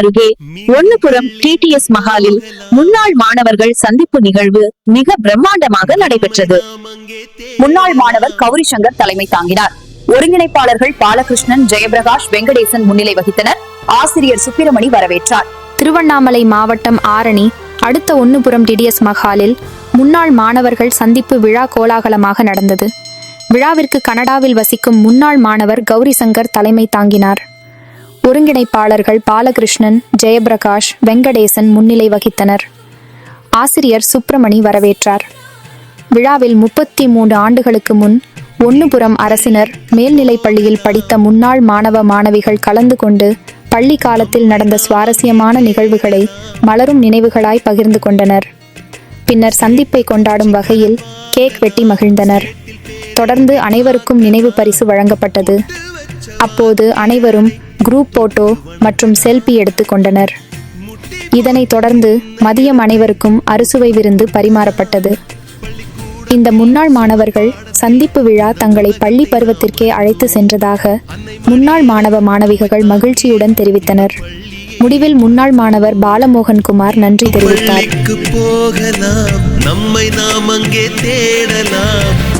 அருகே ஒன்னுபுரம் டிடிஎஸ் மஹாலில் முன்னாள் மாணவர்கள் சந்திப்பு நிகழ்வு மிக பிரம்மாண்டமாக நடைபெற்றது. முன்னாள் மாணவர் கௌரி சங்கர் தலைமை தாங்கினார். ஒருங்கிணைப்பாளர்கள் பாலகிருஷ்ணன் ஜெயபிரகாஷ் வெங்கடேசன் முன்னிலை வகித்தனர். ஆசிரியர் சுப்பிரமணி வரவேற்றார். திருவண்ணாமலை மாவட்டம் ஆரணி அடுத்த ஒன்னுபுரம் டிடிஎஸ் மஹாலில் முன்னாள் மாணவர்கள் சந்திப்பு விழா கோலாகலமாக நடந்தது. விழாவிற்கு கனடாவில் வசிக்கும் முன்னாள் மாணவர் கௌரி சங்கர் தலைமை தாங்கினார். ஒருங்கிணைப்பாளர்கள் பாலகிருஷ்ணன் ஜெயபிரகாஷ் வெங்கடேசன் முன்னிலை வகித்தனர். ஆசிரியர் சுப்பிரமணி வரவேற்றார். விழாவில் முப்பத்தி மூன்று ஆண்டுகளுக்கு முன் ஒன்னுபுரம் அரசினர் மேல்நிலைப்பள்ளியில் படித்த முன்னாள் மாணவ மாணவிகள் கலந்து கொண்டு பள்ளி காலத்தில் நடந்த சுவாரஸ்யமான நிகழ்வுகளை மலரும் நினைவுகளாய் பகிர்ந்து கொண்டனர். பின்னர் சந்திப்பை கொண்டாடும் வகையில் கேக் வெட்டி மகிழ்ந்தனர். தொடர்ந்து அனைவருக்கும் நினைவு பரிசு வழங்கப்பட்டது. அப்போது அனைவரும் குரூப் போட்டோ மற்றும் செல்ஃபி எடுத்துக்கொண்டனர் இதனைத் தொடர்ந்து மதியம் அனைவருக்கும் அறுசுவை விருந்து பரிமாறப்பட்டது. இந்த முன்னாள் மாணவர்கள் சந்திப்பு விழா தங்களை பள்ளி பருவத்திற்கே அழைத்து சென்றதாக முன்னாள் மாணவ மாணவிகள் மகிழ்ச்சியுடன் தெரிவித்தனர். முடிவில் முன்னாள் மாணவர் பாலமோகன் குமார் நன்றி தெரிவித்தார். போகலாம். நம்மை நாம் அங்கே தேடலாம்.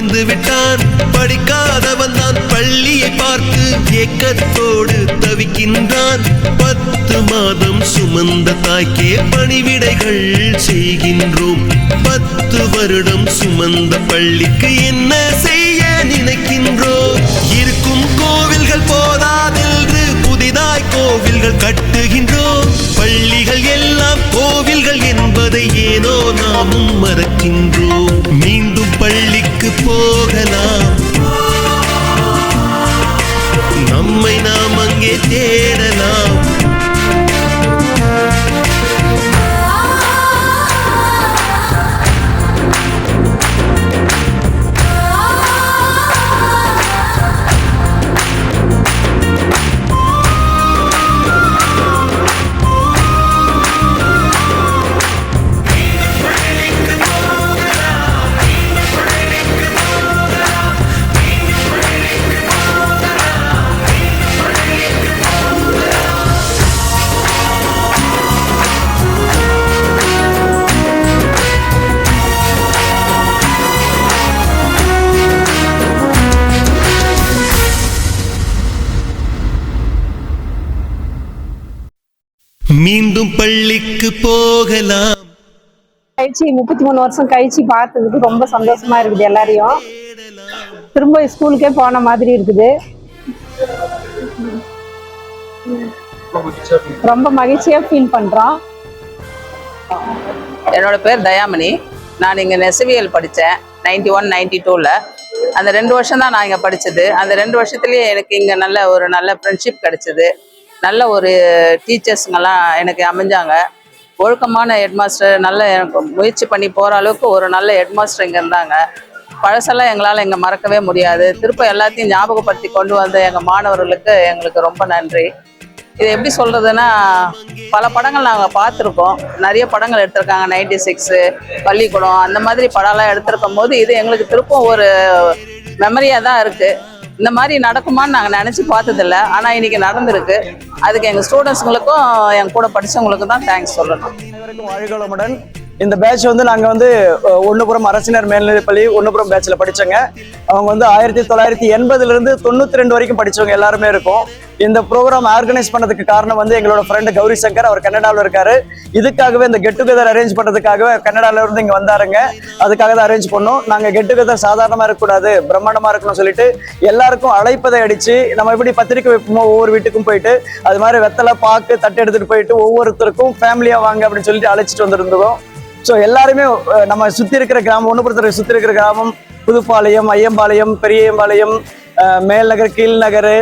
தொலைந்து விட்டான் படிக்காதவன் தான் பள்ளியை பார்த்து ஏக்கத்தோடு தவிக்கின்றான். பத்து மாதம் சுமந்த தாய்க்கே பணிவிடைகள் செய்கின்றோம். பத்து வருடம் சுமந்த பள்ளிக்கு என்ன செய்ய நினைக்கின்றோம்? இருக்கும் கோவில்கள் போதாதென்று புதிதாய் கோவில்கள் கட்டுகின்றோம். பள்ளிகள் எல்லாம் கோவில்கள் என்பதை ஏனோ நாமும் மறக்கின்றோம். மீண்டும் போகலாம். நம்மை நாம் அங்கே தேடலாம். மீண்டும் பள்ளிக்கு போகலாம். கழிச்சு முப்பத்தி மூணு வருஷம் கழிச்சு பார்த்ததுக்கு ரொம்ப சந்தோஷமா இருக்குது எல்லாரையும். திரும்ப ஸ்கூலுக்கே போன மாதிரி இருக்குது. ரொம்ப மகிழ்ச்சியா ஃபீல் பண்றோம். என்னோட பேர் தயாமணி. நான் இங்கே நெசவியல் படித்தேன் நைன்டி ஒன் நைன்டி டூவில் அந்த ரெண்டு வருஷம் தான் நான் இங்கே படித்தது அந்த ரெண்டு வருஷத்துலேயே எனக்கு இங்கே நல்ல ஒரு நல்ல ஃப்ரெண்ட்ஷிப் கிடைச்சிது. நல்ல ஒரு டீச்சர்ஸுங்கெல்லாம் எனக்கு அமைஞ்சாங்க. ஒழுக்கமான ஹெட்மாஸ்டர் நல்ல எனக்கு முயற்சி பண்ணி போகிற அளவுக்கு ஒரு நல்ல ஹெட்மாஸ்டர் இங்கே இருந்தாங்க. பழசெல்லாம் எங்களால் இங்கே மறக்கவே முடியாது. திருப்ப எல்லாத்தையும் ஞாபகப்படுத்தி கொண்டு வந்த எங்கள் மாணவர்களுக்கு எங்களுக்கு ரொம்ப நன்றி. இது எப்படி சொல்கிறதுன்னா பல படங்கள் நாங்கள் பார்த்துருக்கோம். நிறைய படங்கள் எடுத்திருக்காங்க நைன்டி சிக்ஸு பள்ளிக்கூடம் அந்த மாதிரி படம்லாம் எடுத்திருக்கும் போது இது எங்களுக்கு திருப்பம் ஒரு மெமரியாக தான் இருக்குது இந்த மாதிரி நடக்குமான்னு நாங்கள் நினச்சி பார்த்ததில்ல. ஆனால் இன்றைக்கி நடந்திருக்கு. அதுக்கு எங்கள் ஸ்டூடெண்ட்ஸுங்களுக்கும் என் கூட படித்தவங்களுக்கும் தான் தேங்க்ஸ் சொல்லணும். வாழ்களமுடன் இந்த பேட்ச் வந்து நாங்கள் வந்து ஒன்றுபுறம் அரசினர் மேல்நிலைப்பள்ளி ஒன்றுபுறம் பேட்சில் படித்தோங்க அவங்க வந்து ஆயிரத்தி தொள்ளாயிரத்தி எண்பதுலேருந்து தொண்ணூற்றி ரெண்டு வரைக்கும் படித்தவங்க எல்லாருமே இருக்கும். இந்த ப்ரோக்ராம் ஆர்கனைஸ் பண்ணதுக்கு காரணம் வந்து எங்களோட ஃப்ரெண்டு கௌரி சங்கர். அவர் கனடாவில் இருக்காரு. இதுக்காகவே இந்த கெட் டுகெதர் அரேஞ்ச் பண்ணுறதுக்காகவே கனடால இருந்து இங்கே வந்தாருங்க. அதுக்காக தான் அரேஞ்ச் பண்ணோம். நாங்கள் கெட் டுகெதர் சாதாரணமாக இருக்கக்கூடாது பிரம்மாண்டமாக இருக்கணும்னு சொல்லிட்டு எல்லாருக்கும் அழைப்பதை அடித்து நம்ம எப்படி பத்திரிக்கை வைப்போமோ ஒவ்வொரு வீட்டுக்கும் போயிட்டு அது மாதிரி வெத்தலை பாக்கு தட்டு எடுத்துகிட்டு போயிட்டு ஒவ்வொருத்தருக்கும் ஃபேமிலியாக வாங்க அப்படின்னு சொல்லிட்டு அழைச்சிட்டு வந்திருந்தோம். ஸோ எல்லாருமே நம்ம சுற்றி இருக்கிற கிராமம் ஒன்றுபுறத்தில் சுற்றி இருக்கிற கிராமம் புதுப்பாளையம் ஐயம்பாளையம் பெரியம்பாளையம் மேல்நகர் கீழ்நகர்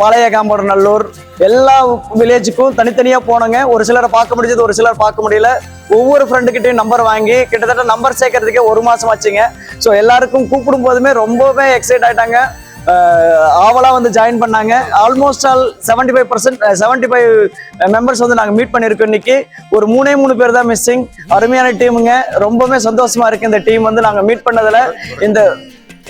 பழைய காம்பவுண்ட் நல்லூர் எல்லா வில்லேஜுக்கும் தனித்தனியா போனோங்க. ஒரு சிலரை பார்க்க முடிஞ்சது ஒரு சிலர் பார்க்க முடியல. ஒவ்வொரு ஃப்ரெண்டுக்கிட்டையும் நம்பர் வாங்கி கிட்டத்தட்ட நம்பர் சேர்க்கறதுக்கே ஒரு மாசம் ஆச்சுங்க. ஸோ எல்லாருக்கும் கூப்பிடும் போதுமே ரொம்பவே எக்ஸைட் ஆயிட்டாங்க. ஆவலாக ஆவலா வந்து ஜாயின் பண்ணாங்க. Almost all seventy five percent seventy five members வந்து நாங்கள் மீட் பண்ணியிருக்கோம் இன்னைக்கு. ஒரு மூணே மூணு பேர் தான் மிஸ்ஸிங் அருமையான டீமுங்க ரொம்பவே சந்தோஷமா இருக்கு இந்த டீம் வந்து நாங்கள் மீட் பண்ணதுல. இந்த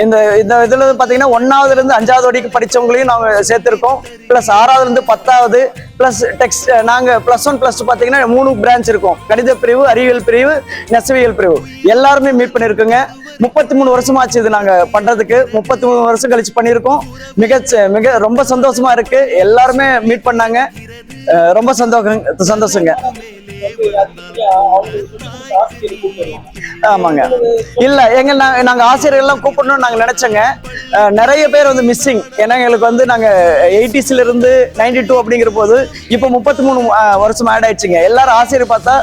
இந்த இந்த இதுல பாத்தீங்கன்னா ஒன்னாவதுல இருந்து அஞ்சாவது வரைக்கும் படிச்சவங்களையும் நாங்க சேர்த்திருக்கோம். பிளஸ் ஆறாவதுல இருந்து பத்தாவது பிளஸ் டெக்ஸ்ட் நாங்க பிளஸ் ஒன் பிளஸ் டூ பாத்தீங்கன்னா மூணு பிரான்ச் இருக்கும். கணித பிரிவு அறிவியல் பிரிவு நெசவியல் பிரிவு. எல்லாருமே மீட் பண்ணிருக்கோங்க. முப்பத்தி மூணு வருஷமா ஆச்சு இது நாங்க பண்றதுக்கு. முப்பத்தி மூணு வருஷம் கழிச்சு பண்ணியிருக்கோம் மிக மிக ரொம்ப சந்தோஷமா இருக்கு. எல்லாருமே மீட் பண்ணாங்க. ரொம்ப சந்தோஷம் சந்தோஷங்க. ஆமாங்க. இல்ல எங்க நாங்க ஆசிரியர்கள் எல்லாம் கூப்பிடணும்னு நாங்க நினைச்சோங்க. நிறைய பேர் வந்து மிஸ்ஸிங் ஏன்னா எங்களுக்கு வந்து நாங்க எயிட்டிஸ்ல இருந்து நைன்டி டூ அப்படிங்கிற போது இப்போ முப்பத்தி மூணு வருஷம் ஆட் ஆயிடுச்சுங்க. எல்லாரும் ஆசிரியர் பார்த்தா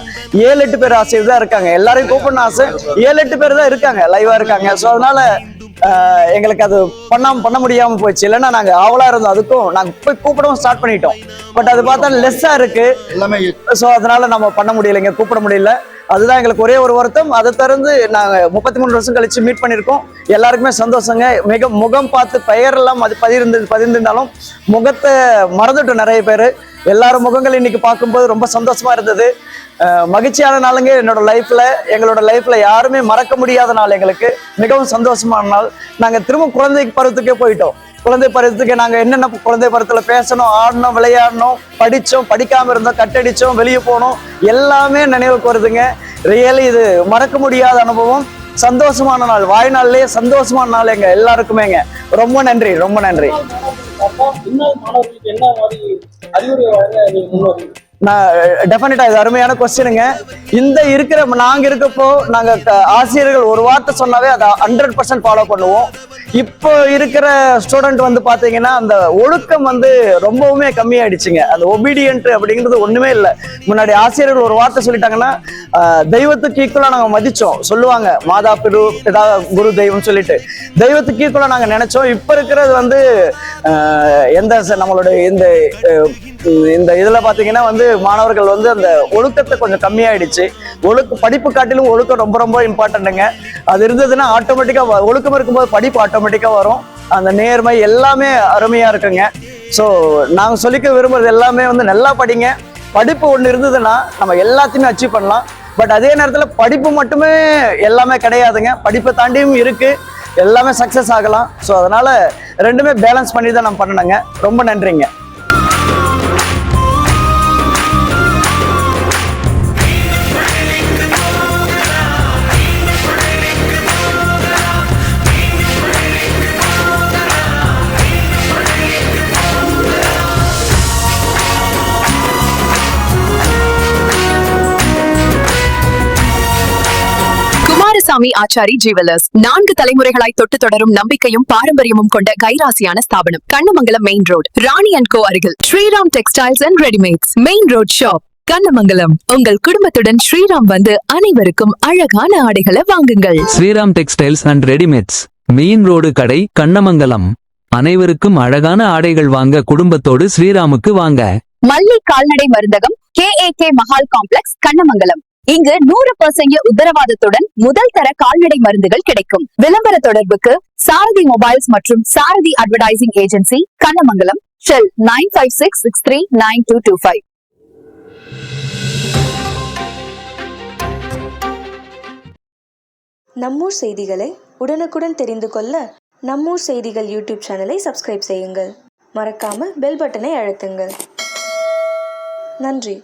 ஏழு எட்டு பேர் ஆசிரியர் தான் இருக்காங்க. எல்லாரையும் கூப்பிடணும் ஆசை. ஏழு எட்டு பேர் தான் இருக்காங்க லைவா இருக்காங்க. ஸோ அதனால எங்களுக்கு அது பண்ணாம பண்ண முடியாம போச்சு இல்லைன்னா நாங்க ஆவலா இருந்தோம். அதுக்கும் நாங்க போய் கூப்பிடவும் ஸ்டார்ட் பண்ணிட்டோம். பட் அது பார்த்தா லெஸ்ஸா இருக்கு. ஸோ அதனால நம்ம பண்ண முடியலைங்க. கூப்பிட முடியல. அதுதான் எங்களுக்கு ஒரே ஒரு வருத்தம். அதை திறந்து நாங்கள் முப்பத்தி மூணு வருஷம் கழிச்சு மீட் பண்ணியிருக்கோம். எல்லாருக்குமே சந்தோஷங்க. மிக முகம் பார்த்து பெயரெல்லாம் அது பதிர்ந்து பதிர்ந்திருந்தாலும் முகத்தை மறந்துட்டோம் நிறைய பேர். எல்லாரும் முகங்கள் இன்னைக்கு பார்க்கும்போது ரொம்ப சந்தோஷமா இருந்தது. மகிழ்ச்சியான நாளுங்க என்னோட லைஃப்ல எங்களோட லைஃப்ல யாருமே மறக்க முடியாத நாள் எங்களுக்கு. மிகவும் சந்தோஷமான நாள். நாங்கள் திரும்ப குழந்தை பருவத்துக்கே போயிட்டோம். குழந்தை பருவத்துக்கு நாங்கள் என்னென்ன குழந்தை பருவத்தில் பேசணும் ஆடணும் விளையாடணும் படித்தோம் படிக்காமல் இருந்தோம் கட்டடிச்சோம் வெளியே போனோம் எல்லாமே நினைவுக்கு வருதுங்க. ரியலி இது மறக்க முடியாத அனுபவம். சந்தோஷமான நாள். வாய்நாள்லயே சந்தோஷமான நாள் எங்க எல்லாருக்குமேங்க. ரொம்ப நன்றி ரொம்ப நன்றி. டெஃபினட்டா இது அருமையான கொஸ்டினுங்க இந்த இருக்கிற நாங்க இருக்கப்போ நாங்க ஆசிரியர்கள் ஒரு வார்த்தை சொன்னாவே அதை ஹண்ட்ரட் பர்சன்ட் ஃபாலோ பண்ணுவோம். இப்போ இருக்கிற ஸ்டூடெண்ட் வந்து பாத்தீங்கன்னா அந்த ஒழுக்கம் வந்து ரொம்பவுமே கம்மியாயிடுச்சுங்க. அந்த ஒபீடியன்ட் அப்படிங்கிறது ஒண்ணுமே இல்லை. முன்னாடி ஆசிரியர்கள் ஒரு வார்த்தை சொல்லிட்டாங்கன்னா தெய்வத்துக்கு ஈக்குவலா நாங்க மதிச்சோம். சொல்லுவாங்க மாதா பிரு பிதா குரு தெய்வம் சொல்லிட்டு. தெய்வத்துக்கு ஈக்குவலா நாங்க நினைச்சோம். இப்ப இருக்கிறது வந்து எந்த நம்மளுடைய இந்த இந்த இதுல பாத்தீங்கன்னா வந்து மாணவர்கள் வந்து அந்த ஒழுக்கத்தை கொஞ்சம் கம்மியாயிடுச்சு. ஒழுக்க படிப்பு காட்டிலும் ஒழுக்கம் ரொம்ப ரொம்ப இம்பார்ட்டன்ட்டுங்க அது இருந்ததுன்னா ஆட்டோமேட்டிக்கா ஒழுக்கம் இருக்கும்போது படிப்பு ஆட்டோமேட்டிக்கா வரும். அந்த நேர்மை எல்லாமே அருமையா இருக்குங்க. ஸோ நாங்க சொல்லிக்க விரும்புறது எல்லாமே வந்து நல்லா படிங்க. படிப்பு ஒன்று இருந்ததுன்னா நம்ம எல்லாத்தையுமே அச்சீவ் பண்ணலாம். பட் அதே நேரத்தில் படிப்பு மட்டுமே எல்லாமே கிடையாதுங்க. படிப்பை தாண்டியும் இருக்கு. எல்லாமே சக்ஸஸ் ஆகலாம். ஸோ அதனால ரெண்டுமே பேலன்ஸ் பண்ணி தான் நம்ம பண்ணணுங்க. ரொம்ப நன்றிங்க. முத்துசாமி ஆச்சாரி ஜுவல்லர்ஸ். நான்கு தலைமுறைகளாய் தொட்டு தொடரும் நம்பிக்கையும் பாரம்பரியமும் கொண்ட கைராசியான ஸ்தாபனம். Kannamangalam main road Rani and co அருகில். Sriram textiles and readymades main road shop Kannamangalam உங்கள் குடும்பத்துடன் ஸ்ரீராம் வந்து அனைவருக்கும் அழகான ஆடைகளை வாங்குங்கள். Sriram textiles and readymades main road கடை கண்ணமங்கலம். அனைவருக்கும் அழகான ஆடைகள் வாங்க குடும்பத்தோடு ஸ்ரீராமுக்கு வாங்க. மல்லி கால்நடை மருந்தகம் K A K Mahal complex Kannamangalam. இங்கு நூறு பர்சன்ட் உத்தரவாதத்துடன் முதல் தர கால்நடை மருந்துகள் கிடைக்கும். விளம்பர தொடர்புக்கு சாரதி மொபைல்ஸ் மற்றும் Sarathi advertising agency Kannamangalam cell nine five six six three nine two two five. நம்மூர் செய்திகளை உடனுக்குடன் தெரிந்து கொள்ள நம்மூர் செய்திகள் யூடியூப் சேனலை சப்ஸ்கிரைப் செய்யுங்கள். மறக்காமல் பெல் பட்டனை அழுத்துங்கள். நன்றி.